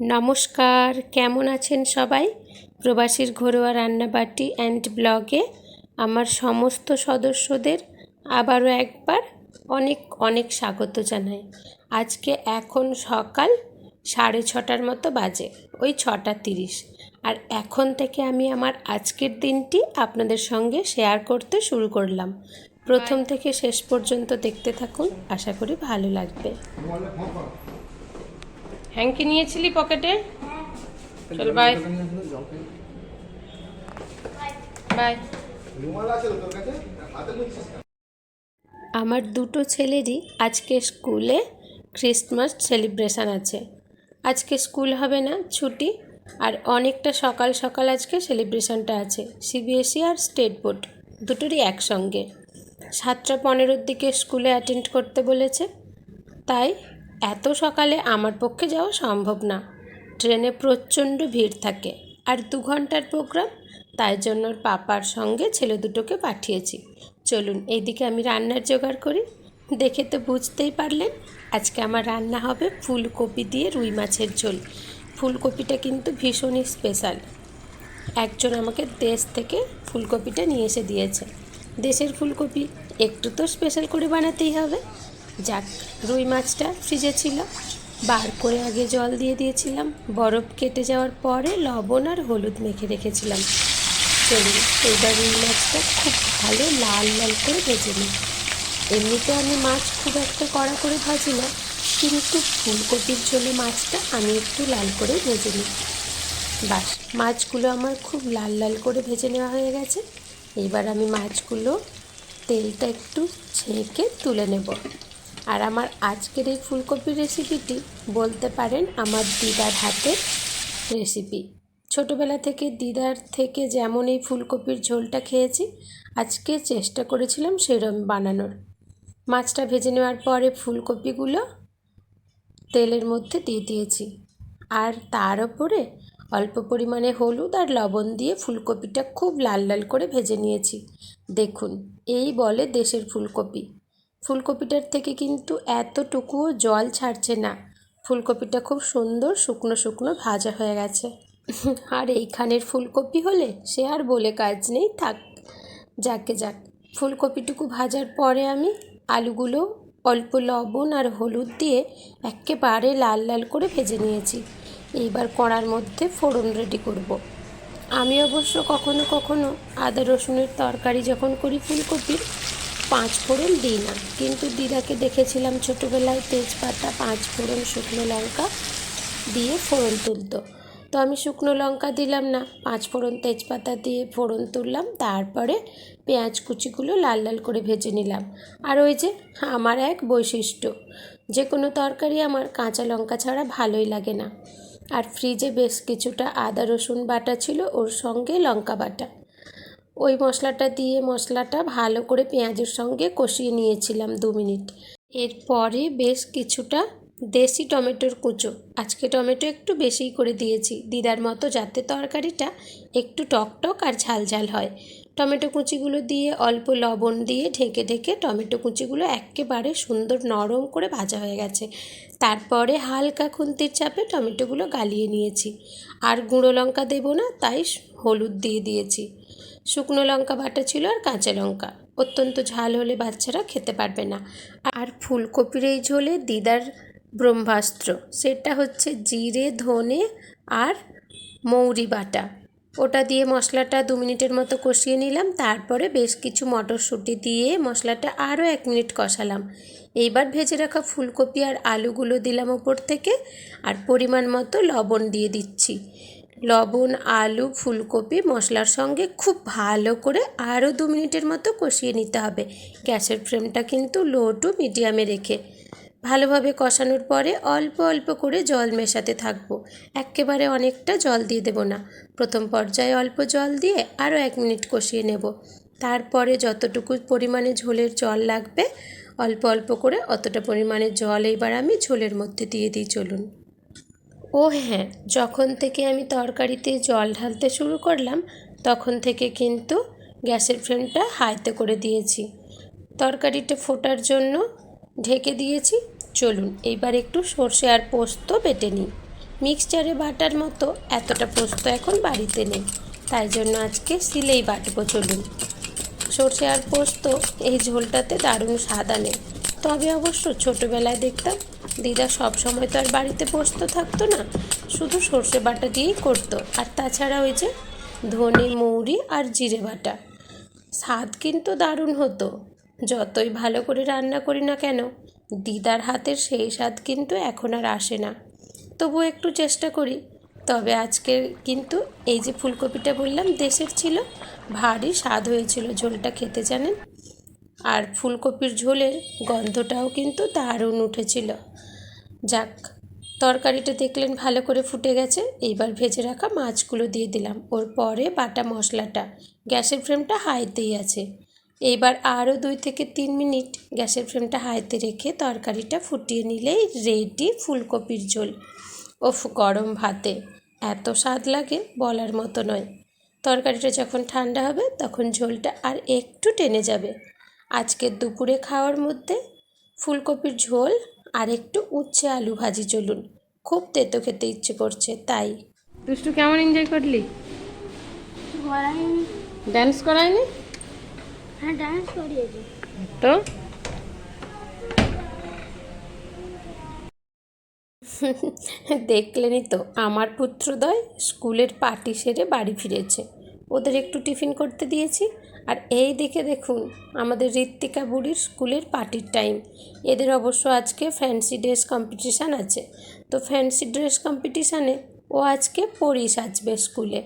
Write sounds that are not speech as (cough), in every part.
নমস্কার, কেমন আছেন সবাই? প্রবাসীর ঘরোয়া রান্নাবাটি অ্যান্ড ব্লগে আমার সমস্ত সদস্যদের আবারও একবার অনেক অনেক স্বাগত জানাই। আজকে এখন সকাল সাড়ে ছটার মতো বাজে, ওই ছটা তিরিশ। আর এখন থেকে আমি আমার আজকের দিনটি আপনাদের সঙ্গে শেয়ার করতে শুরু করলাম। প্রথম থেকে শেষ পর্যন্ত দেখতে থাকুন, আশা করি ভালো লাগবে। হ্যাঙ্কি নিয়েছিলি পকেটে? চল বাই বাই আমার দুটো ছেলেরই আজকে স্কুলে ক্রিসমাস সেলিব্রেশান আছে। আজকে স্কুল হবে না, ছুটি, আর অনেকটা সকাল সকাল আজকে সেলিব্রেশনটা আছে, সিবিএসই আর স্টেট বোর্ড, দুটোরই একসঙ্গে। সাতটা পনেরোর দিকে স্কুলে অ্যাটেন্ড করতে বলেছে, তাই এত সকালে আমার পক্ষে যাওয়া সম্ভব না। ট্রেনে প্রচণ্ড ভিড় থাকে আর দু ঘণ্টার প্রোগ্রাম, তাই জন্য পাপার সঙ্গে ছেলে দুটোকে পাঠিয়েছি। চলুন এইদিকে আমি রান্নার জোগাড় করি। দেখে তো বুঝতেই পারলেন, আজকে আমার রান্না হবে ফুলকপি দিয়ে রুই মাছের ঝোল। ফুলকপিটা কিন্তু ভীষণই স্পেশাল। একজন আমাকে দেশ থেকে ফুলকপিটা নিয়ে এসে দিয়েছে। দেশের ফুলকপি একটু তো স্পেশাল করে বানাতেই হবে। যাক, রুই মাছটা ফ্রিজে ছিল। বার করে আগে জল দিয়ে দিয়েছিলাম। বরফ কেটে যাওয়ার পরে লবণ আর হলুদ মেখে রেখেছিলাম। চলুন, এইবার রুই মাছটা খুব ভালো লাল লাল করে ভেজে নিই। এমনিতে আমি মাছ খুব একটা কড়া করে ভাজি না, কিন্তু ফুলকপির জন্য মাছটা আমি একটু লাল করে ভেজে নিই। বাস, মাছগুলো আমার খুব লাল লাল করে ভেজে নেওয়া হয়ে গেছে। এবার আমি মাছগুলো তেলটা একটু ছেঁকে তুলে নেব। আর আমার আজকের এই ফুলকপির রেসিপিটি বলতে পারেন আমার দিদার হাতের রেসিপি ছোটোবেলা থেকে দিদার থেকে যেমন এই ফুলকপির ঝোলটা খেয়েছি, আজকে চেষ্টা করেছিলাম সেরম বানানোর। মাছটা ভেজে নেওয়ার পরে ফুলকপিগুলো তেলের মধ্যে দিয়ে দিয়েছি। আর তার ওপরে অল্প পরিমাণে হলুদ আর লবণ দিয়ে ফুলকপিটা খুব লাল লাল করে ভেজে নিয়েছি। দেখুন, এই বলে দেশের ফুলকপি। ফুলকপিটার থেকে কিন্তু এতটুকুও জল ছাড়ছে না। ফুলকপিটা খুব সুন্দর শুকনো শুকনো ভাজা হয়ে গেছে। আর এইখানের ফুলকপি হলে সে আর বলে কাজ নেই, থাক, যাকে যাক। ফুলকপিটুকু ভাজার পরে আমি আলুগুলো অল্প লবণ আর হলুদ দিয়ে একেবারে লাল লাল করে ভেজে নিয়েছি। এইবার কড়ার মধ্যে ফোড়ন রেডি করব। আমি অবশ্য কখনো কখনো আদা রসুনের তরকারি যখন করি ফুলকপির পাঁচ ফোড়ন দিই না। কিন্তু দিদাকে দেখেছিলাম ছোটোবেলায় তেজপাতা, পাঁচ ফোড়ন শুকনো লঙ্কা দিয়ে ফোড়ন তুলতো। তো আমি শুকনো লঙ্কা দিলাম না, পাঁচ ফোড়ন তেজপাতা দিয়ে ফোড়ন তুললাম, তারপরে পেঁয়াজ কুচিগুলো লাল লাল করে ভেজে নিলাম। আর ওই যে আমার এক বৈশিষ্ট্য, যে কোনো তরকারি আমার কাঁচা লঙ্কা ছাড়া ভালোই লাগে না। আর ফ্রিজে বেশ কিছুটা আদা রসুন বাটা ছিল, ওর সঙ্গে লঙ্কা বাটা। ওই মশলাটা দিয়ে মশলাটা ভালো করে পেঁয়াজের সঙ্গে কষিয়ে নিয়েছিলাম দু মিনিট। এরপরে বেশ কিছুটা দেশি টমেটোর কুচো। আজকে টমেটো একটু বেশিই করে দিয়েছি। দিদার মতো যাতে তরকারিটা একটু টক টক আর ঝাল ঝাল হয়। টমেটো কুচিগুলো দিয়ে অল্প লবণ দিয়ে ঢেকে ঢেকে টমেটো কুচিগুলো একেবারে সুন্দর নরম করে ভাজা হয়ে গেছে। তারপরে হালকা খুন্তির চাপে টমেটোগুলো গালিয়ে নিয়েছি। আর গুঁড়ো লঙ্কা দেবো না, তাই হলুদ দিয়ে দিয়েছি। শুকনো লঙ্কা, বাটা ছিল আর কাঁচা লঙ্কা। অত্যন্ত ঝাল হলে বাচ্চারা খেতে পারবে না। আর ফুলকপির এই ঝোলে দিদার ব্রহ্মাস্ত্র। সেটা হচ্ছে জিরে, ধনে আর মৌরি বাটা। ওটা দিয়ে মশলাটা দু মিনিটের মতো কষিয়ে নিলাম। তারপরে বেশ কিছু মটরশুঁটি দিয়ে মশলাটা আরও এক মিনিট কষালাম। এইবার ভেজে রাখা ফুলকপি আর আলুগুলো দিলাম ওপর থেকে। আর পরিমাণ মতো লবণ দিয়ে দিচ্ছি। লবণ, আলু, ফুলকপি, মশলার সঙ্গে খুব ভালো করে আরও দু মিনিটের মতো কষিয়ে নিতে হবে। গ্যাসের ফ্লেমটা কিন্তু লো টু মিডিয়ামে রেখে। ভালোভাবে কষানোর পরে অল্প অল্প করে জল মেশাতে থাকব। একেবারে অনেকটা জল দিয়ে দেবো না। প্রথম পর্যায়ে অল্প জল দিয়ে আরও এক মিনিট কষিয়ে নেব। তারপরে যতটুকু পরিমাণে ঝোলের জল লাগবে, অল্প অল্প করে অতটা পরিমাণে জল এইবার আমি ঝোলের মধ্যে দিয়ে দিই, চলুন। ও হ্যাঁ যখন থেকে আমি তরকারিতে জল ঢালতে শুরু করলাম, তখন থেকে কিন্তু গ্যাসের ফ্লেমটা হাইতে করে দিয়েছি। তরকারিটা ফোটার জন্য ঢেকে দিয়েছি। চলুন, এইবার একটু সর্ষে আর পোস্ত বেটে নিই। মিক্সচারে বাটার মতো এতটা পোস্ত এখন বাড়িতে নেই, তাই জন্য আজকে সিলেই বাটবো, চলুন। সর্ষে আর পোস্ত এই ঝোলটাতে দারুণ স্বাদ আনে। তবে অবশ্য ছোটোবেলায় দেখতাম দিদা সব সময় তো আর বাড়িতে পোস্ত থাকতো না, শুধু সর্ষে বাটা দিয়েই করতো। আর তাছাড়া ওই যে ধনে মৌরি আর জিরে বাটা। স্বাদ কিন্তু দারুণ হতো। যতই ভালো করে রান্না করি না কেন, দিদার হাতের সেই স্বাদ কিন্তু এখন আর আসে না। তবু একটু চেষ্টা করি। তবে আজকে কিন্তু এই যে ফুলকপিটা বললাম, দেশের ছিল, ভারী স্বাদ হয়েছিল ঝোলটা খেতে, জানেন? আর ফুলকপির ঝোলের গন্ধটাও কিন্তু দারুণ উঠেছিল। যাক, তরকারিটা দেখলেন ভালো করে ফুটে গেছে, এইবার ভেজে রাখা মাছগুলো দিয়ে দিলাম। ওর পরে বাটা মশলাটা, গ্যাসের ফ্লেমটা হাইতেই আছে। এইবার আরও দুই থেকে তিন মিনিট গ্যাসের ফ্লেমটা হাইতে রেখে তরকারিটা ফুটিয়ে নিলেই রেডি ফুলকপির ঝোল। ওফ, গরম ভাতে। এত স্বাদ লাগে বলার মতো নয়। তরকারিটা যখন ঠান্ডা হবে, তখন ঝোলটা আর একটু টেনে যাবে। আজকের দুপুরে খাওয়ার মধ্যে ফুলকপির ঝোল আর একটু উচ্ছে আলু ভাজি। চলুন খুব তেতো খেতে ইচ্ছে করছে তাই। দুষ্টু কেমন এনজয় করলি? ডান্স করায়নি? হ্যাঁ ডান্স করিয়েছি। তো? দেখলেনই তো আমার পুত্রদয় স্কুলের পার্টি সেরে বাড়ি ফিরেছে। ওদের একটু টিফিন করতে দিয়েছি আর এই দেখে দেখুন আমাদের ঋত্বিকা বুড়ির স্কুলের পার্টির টাইম। এদের অবশ্য আজকে ফ্যান্সি ড্রেস কম্পিটিশান আছে। তো ফ্যান্সি ড্রেস কম্পিটিশানে ও আজকে পরি সাজবে স্কুলে।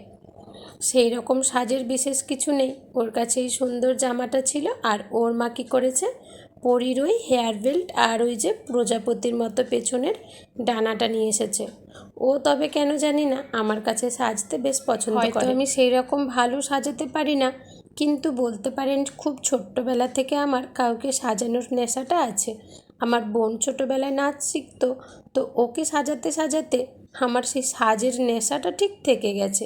সেই রকম সাজের বিশেষ কিছু নেই। ওর কাছে এই সুন্দর জামাটা ছিল আর ওর মা কী করেছে? পরির ওই হেয়ার বেল্ট আর ওই যে প্রজাপতির মতো পেছনের ডানাটা নিয়ে এসেছে। ও তবে কেন জানি না আমার কাছে সাজতে বেশ পছন্দ করে। আমি সেই রকম ভালো সাজাতে পারি না। কিন্তু বলতে পারেন খুব ছোট্টবেলা থেকে আমার কাউকে সাজানোর নেশাটা আছে। আমার বোন ছোটোবেলায় নাচ শিখতো, তো ওকে সাজাতে সাজাতে আমার সেই সাজের নেশাটা ঠিক থেকে গেছে।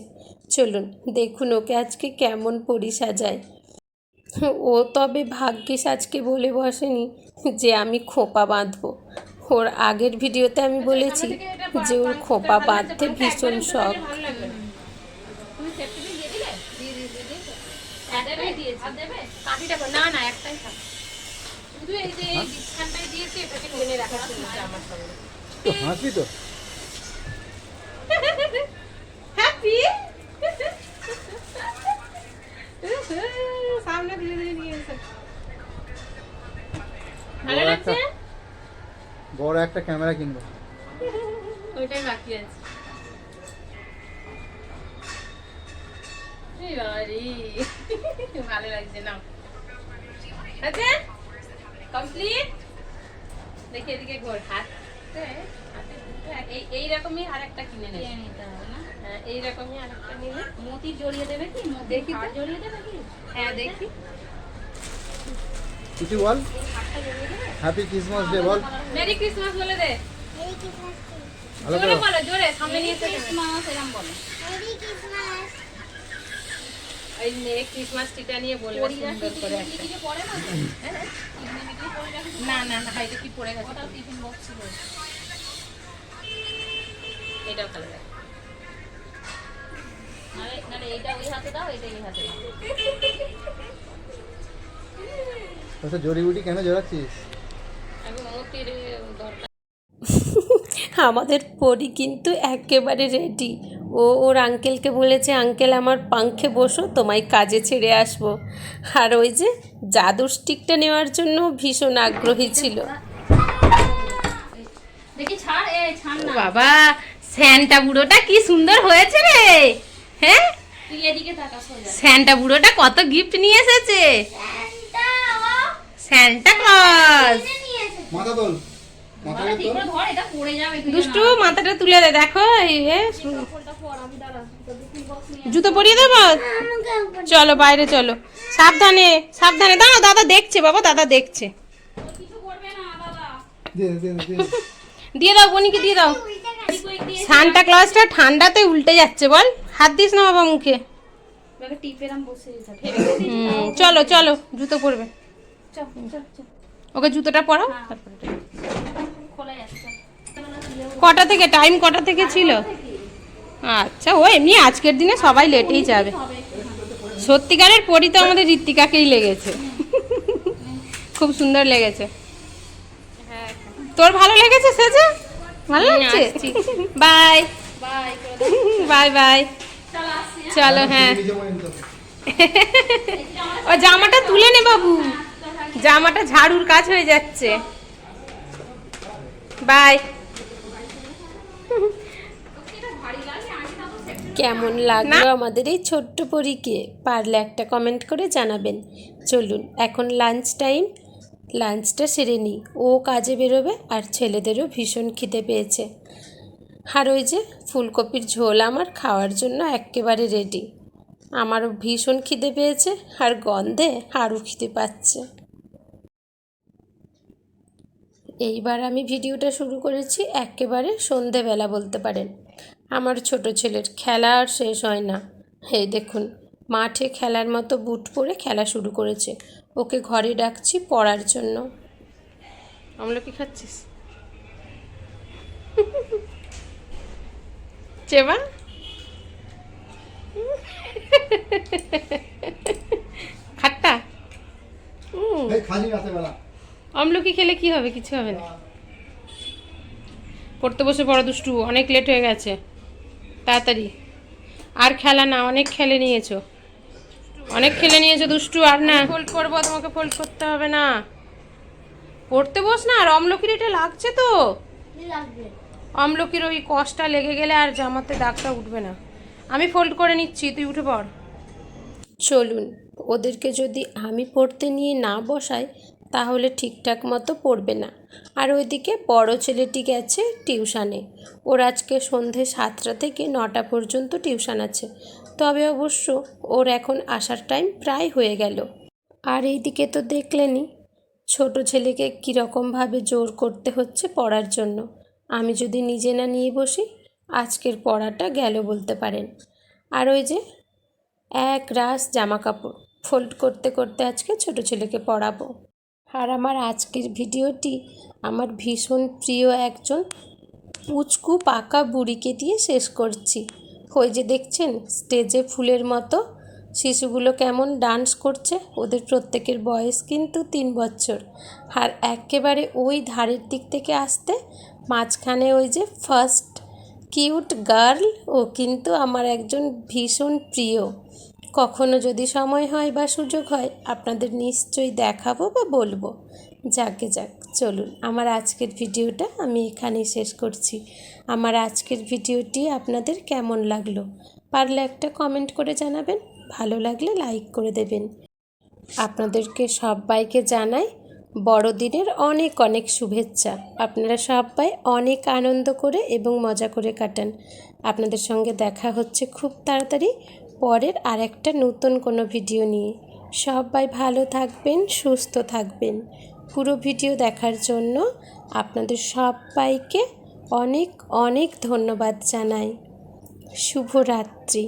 চলুন দেখুন ওকে আজকে কেমন পরি সাজায়। ও তবে ভাগ্যিস আজকে বলে বসেনি যে আমি খোপা বাঁধবো। ওর আগের ভিডিওতে আমি বলেছি যে ওর খোপা বাঁধতে ভীষণ শখ। না না একটাই থাক। শুধু এই যে এই বিছানটাই দিয়েছি এটাকে টেনে রাখা চলছে আমার সঙ্গে তো। হাসি তো। হ্যাপি সামনে ধীরে ধীরে নিয়ে এসে। ভালো বড় একটা লাগছে? বড় একটা ক্যামেরা কিনবো। ওইটাই বাকি আছে। এই ভালো লাগছে না আচ্ছা কমপ্লিট দেখি এদিকে ঘোর হাত হাতে দুটো এক- এই এইরকমই আরেকটা কিনে নেবে। হ্যাঁ এইরকমই আরেকটা নিলে মতি জড়িয়ে দেবে কি? দেখি জড়িয়ে দেবে কি? হ্যাঁ দেখি। কিছু বল? হ্যাপি ক্রিসমাস ডে বল। মেরি ক্রিসমাস বলে দে। ভালো জোরে করো বলো জোরে সামনে নিয়ে এসে ক্রিসমাস এরকম বলে। ওই ক্রিসমাস টিটা নিয়ে বলব সুন্দর করে একটা। না? না না না এটা কি পড়ে গেছে? ওটাও টিফিন বক্স ছিল। এটাও ভালো লাগে নাহলে নাহলে এইটা ওই হাতে দাও এটা এই হাতে দাও। তো জড়িবুটি কেন জড়াচ্ছিস? আমি মোটির দরকার। (laughs) আমাদের পরি কিন্তু একেবারে রেডি ও ওর আঙ্কেলকে বলেছে আঙ্কেল আমার পাংখে বসো তোমায় কাজে ছেড়ে আসব। আর ওই যে জাদুর স্টিকটা নেওয়ার জন্য ভীষণ আগ্রহী ছিল। দেখি ছাড় এ ছাড় না। বাবা স্যান্টা বুড়োটা কি সুন্দর হয়েছে রে। হ্যাঁ? স্যান্টা বুড়োটা কত গিফট নিয়ে এসেছে। Santa Claus. মাথা দুষ্টু মাথাটা তুলে দে দেখো জুতো পরিয়ে দেবো? চলো বাইরে চলো। সাবধানে সাবধানে দাঁড়াও দাদা দেখছে বাবা দাদা দেখছে। দিয়ে দাও বনিকে দিয়ে দাও। সান্টা ক্লজটা ঠান্ডাতে উল্টে যাচ্ছে বল। হাত দিস না বাবা মুখে। চলো চলো জুতো পরবে। ওকে জুতোটা পরাও তারপরে। কটা থেকে? টাইম কটা থেকে ছিল? আচ্ছা ও এমনি আজকের দিনে সবাই লেটেই যাবে। সত্যিকারের পরি তো আমাদের ঋত্বিকাকেই লেগেছে। খুব সুন্দর লেগেছে। তোর ভালো লেগেছে সেজে? ভালো লাগছে? বাই। Bye bye bye. চল হ্যাঁ। হবে। ও জামাটা তুলে নে বাবু। জামাটা ঝাড়ুর কাজ হয়ে যাচ্ছে। বাই। কেমন লাগল আমাদের এই ছোট্ট পরীকে? পারলে একটা কমেন্ট করে জানাবেন। চলুন এখন লাঞ্চ টাইম লাঞ্চটা সেরে নিই। ও কাজে বেরোবে আর ছেলেদেরও ভীষণ খিদে পেয়েছে। আর ওই যে ফুলকপির ঝোল আমার খাওয়ার জন্য একেবারে রেডি আমারও ভীষণ খিদে পেয়েছে আর গন্ধে আরও খিদে পাচ্ছে। এইবার আমি ভিডিওটা শুরু করেছি একেবারে সন্ধেবেলা বলতে পারেন। আমার ছোট ছেলের খেলা আর শেষ হয় না। এই দেখুন মাঠে খেলার মতো বুট পরে খেলা শুরু করেছে। ওকে ঘরে ডাকছি পড়ার জন্য। আমলকি খাচ্ছিস? চেবা খাট্টা? খালি রাতের আমলকি খেলে কি হবে? কিছু হবে না। পড়তে বসে পড়া দুষ্টু অনেক লেট হয়ে গেছে। তাড়াতাড়ি। আর খেলা না অনেক খেলে নিয়েছো। অনেক খেলে নিয়েছো দুষ্টু আর না। ফোল্ড করব তোমাকে ফোল্ড করতে হবে না। পড়তে বস না আর অমলকির এটা লাগছে তো। অমলকির ওই কষটা লেগে গেলে আর জামাতে দাগটা উঠবে না। আমি ফোল্ড করে নিচ্ছি তুই উঠে পড়। চলুন ওদেরকে যদি আমি পড়তে নিয়ে না বসাই তাহলে ঠিকঠাক মতো পড়বে না। আর ওইদিকে বড় ছেলেটি গেছে টিউশানে। ওর আজকে সন্ধে সাতটা থেকে নটা পর্যন্ত টিউশন আছে। তবে অবশ্য ওর এখন আসার টাইম প্রায় হয়ে গেল। আর এইদিকে তো দেখলেনই, ছোট ছেলেকে কীরকমভাবে জোর করতে হচ্ছে পড়ার জন্য। আমি যদি নিজে না নিয়ে বসি, আজকের পড়াটা গেল বলতে পারেন। আর ওই যে এক রাস জামা কাপড় ফোল্ড করতে করতে আজকে ছোট ছেলেকে পড়াবো। আর আমার আজকের ভিডিওটি আমার ভীষণ প্রিয় একজন পুচকু পাকা বুড়িকে দিয়ে শেষ করছি। ওই যে দেখছেন, স্টেজে ফুলের মতো। শিশুগুলো কেমন ডান্স করছে, ওদের প্রত্যেকের বয়স কিন্তু তিন বছর। আর একেবারে ওই ধারের দিক থেকে আসতে মাঝখানে ওই যে ফার্স্ট কিউট গার্ল ও কিন্তু আমার একজন ভীষণ প্রিয়। কখনো যদি সময় হয় বা সুযোগ হয়, আপনাদের নিশ্চয়ই দেখাবো বা বলব। যাকে যাক, চলুন। আমার আজকের ভিডিওটা আমি এখানেই শেষ করছি। আমার আজকের ভিডিওটি আপনাদের কেমন লাগল? পারলে একটা কমেন্ট করে জানাবেন, ভালো লাগলে লাইক করে দেবেন। আপনাদেরকে সবাইকে জানাই বড়দিনের অনেক অনেক শুভেচ্ছা। আপনারা সবাই অনেক আনন্দ করে এবং মজা করে কাটান। আপনাদের সঙ্গে দেখা হচ্ছে খুব তাড়াতাড়ি। পরের আর একটা নতুন কোনো ভিডিও নিয়ে। সবাই ভালো থাকবেন, সুস্থ থাকবেন। পুরো ভিডিও দেখার জন্য আপনাদের সবাইকে অনেক অনেক ধন্যবাদ জানাই। শুভরাত্রি।